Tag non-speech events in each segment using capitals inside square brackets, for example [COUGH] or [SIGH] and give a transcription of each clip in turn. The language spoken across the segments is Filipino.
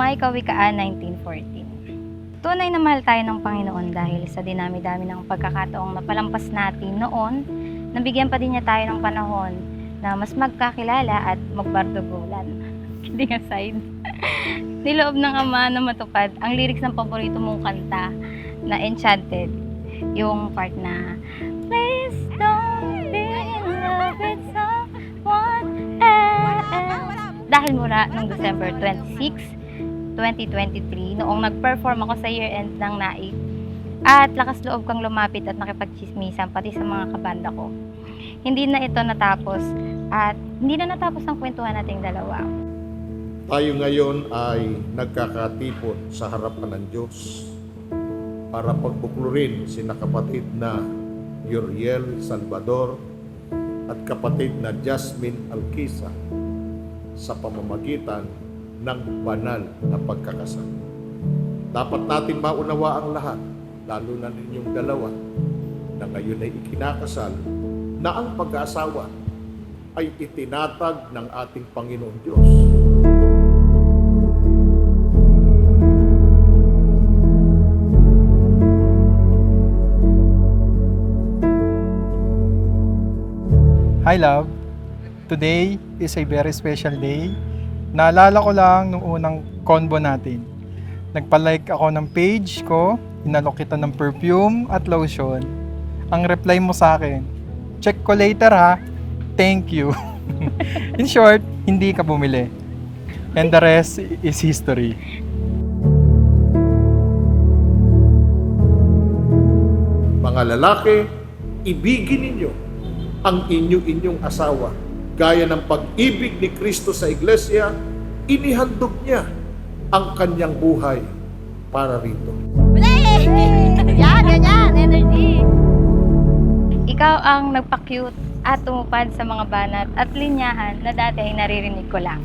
Umay Kawikaan 1914 Tunay na mahal tayo ng Panginoon dahil sa dinami-dami ng pagkakataong napalampas natin noon, nabigyan pa din niya tayo ng panahon na mas magkakilala at magbardugulan. [LAUGHS] Kidding aside. [LAUGHS] Niloob ng Ama na matupad ang lyrics ng paborito mong kanta na Enchanted. Yung part na Please don't be in love with someone else. Dahil mula noong December 26, 2023, noong nag-perform ako sa year-end ng NAIP, at lakas loob kang lumapit at nakipagchismisan pati sa mga kabanda ko. Hindi na ito natapos at hindi na natapos ang kwentuhan nating dalawa. Tayo ngayon ay nagkakatipon sa harapan ng Diyos para pagbuklurin sina kapatid na Yuriel Salvador at kapatid na Jasmine Alquisa sa pamamagitan ng banal na pagkakasal. Dapat natin maunawa ang lahat, lalo na ninyong dalawa, na ngayon ay ikinakasal, na ang pag-aasawa ay itinatag ng ating Panginoon Diyos. Hi love, today is a very special day. Naalala ko lang nung unang convo natin. Nagpa-like ako ng page ko, inalok kita ng perfume at lotion. Ang reply mo sa akin, check ko later ha, thank you. [LAUGHS] In short, hindi ka bumili. And the rest is history. Mga lalaki, ibigin ninyo ang inyo-inyong asawa. Gaya ng pag-ibig ni Kristo sa iglesia, inihandog niya ang kanyang buhay para rito. Yan, ganyan, energy. Ikaw ang nagpa-cute at tumupad sa mga banat at linyahan na dati ay naririnig ko lang.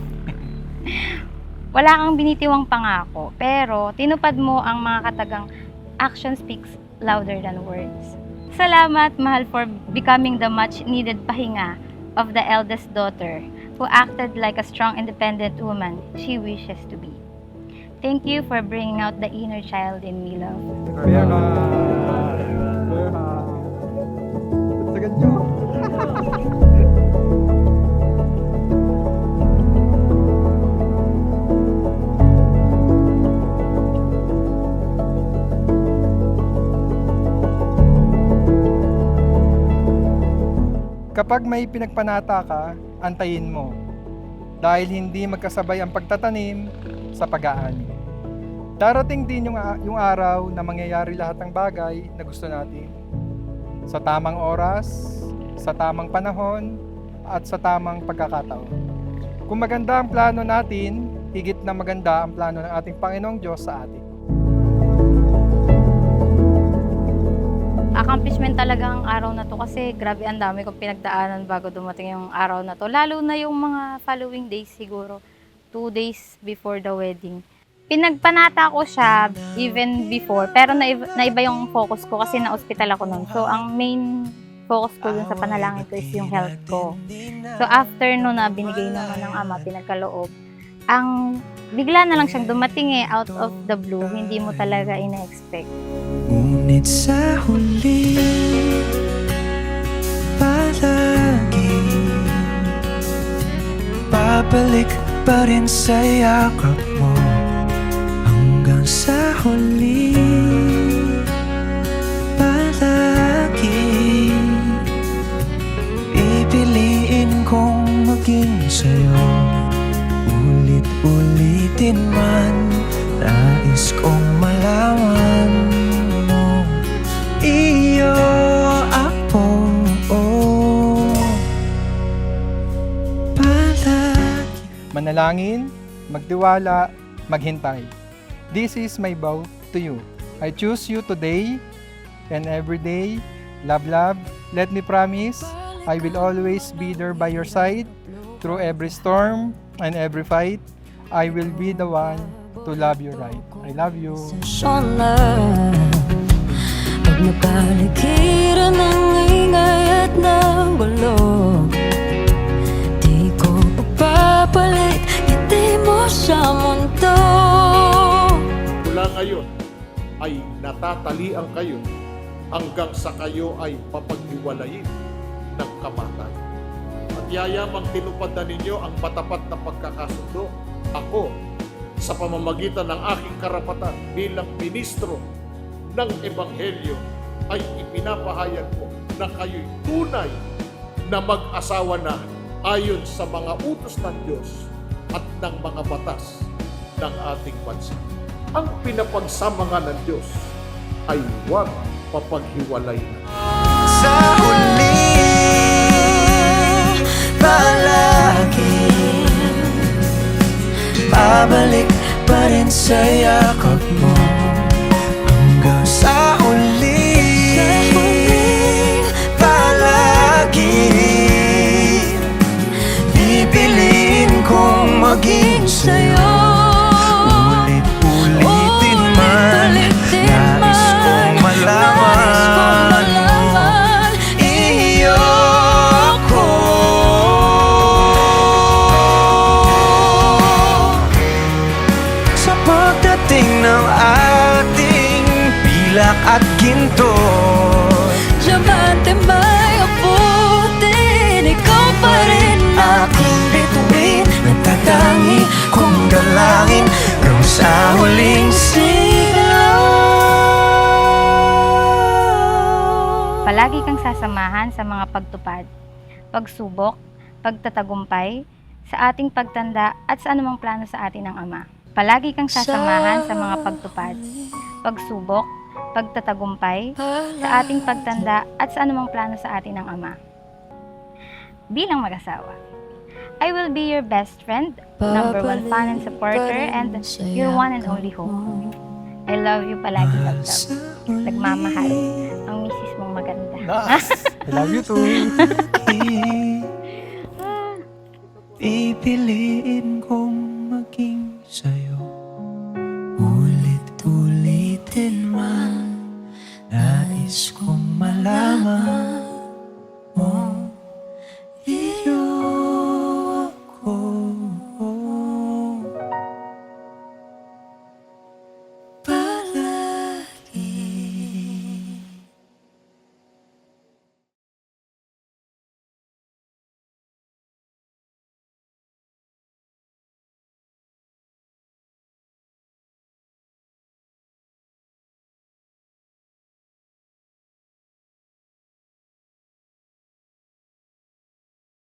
Wala kang binitiwang pangako, pero tinupad mo ang mga katagang action speaks louder than words. Salamat, mahal, for becoming the much-needed pahinga of the eldest daughter who acted like a strong, independent woman she wishes to be. Thank you for bringing out the inner child in me, love. Ayan na. Sagad nyo. Kapag may pinagpanata ka, antayin mo. Dahil hindi magkasabay ang pagtatanim sa pag-aani. Darating din yung, yung araw na mangyayari lahat ng bagay na gusto natin. Sa tamang oras, sa tamang panahon, at sa tamang pagkakataon. Kung maganda ang plano natin, higit na maganda ang plano ng ating Panginoong Diyos sa atin. Accomplishment talaga ang araw na to kasi grabe ang dami kong pinagdaanan bago dumating yung araw na to. Lalo na yung mga following days siguro, two days before the wedding. Pinagpanata ko siya even before, pero naiba, naiba yung focus ko kasi na-hospital ako nun. So, ang main focus ko dun sa panalangin ko is yung health ko. So, after no na binigay naman ng ama, pinagkaloob, ang bigla na lang siyang dumating eh, out of the blue, hindi mo talaga ina-expect. Ngunit sa huli Palagi Babalik pa rin sa yakap mo Hanggang sa huli Ulit-ulitin man Nais kong malaman mo Iyo ako oh. Palagi Manalangin, magtiwala, maghintay. This is my vow to you. I choose you today and every day. Love, love. Let me promise, I will always be there by your side through every storm and every fight. I will be the one to love you right. I love you. Pag napaligiran ng ingay at ng gulo Di ko papapalit Ngiti mo sa mundo ngayon ay natatalian kayo hanggang sa kayo ay papaghiwalayin ng kamatayan. At yayamang tinupad na ninyo ang matapat na pagkakasundo. Ako, sa pamamagitan ng aking karapatan bilang ministro ng Ebanghelyo, ay ipinapahayag ko na kayo'y tunay na mag-asawa na ayon sa mga utos ng Diyos at ng mga batas ng ating bansa. Ang pinapagsama ng Diyos ay huwag papaghiwalay na. Babalik pa rin sa yakap mo at ginto Diamante may abutin Ikaw pa rin Aking bituin. Nagtatangi kong dalangin Hanggang sa huling sigaw. Palagi kang sasamahan sa mga pagtupad, pagsubok, pagtatagumpay, sa ating pagtanda at sa anumang plano sa atin ng Ama. Palagi kang sasamahan sa mga pagtupad, pagsubok, pagtatagumpay, sa ating pagtanda at sa anumang plano sa atin ng Ama. Bilang mag-asawa, I will be your best friend, number one fan and supporter, and your one and only hope. I love you palagi, love, love. Nagmamahal. Ang misis mong maganda. Nice. I love you too. [LAUGHS] Pipiliin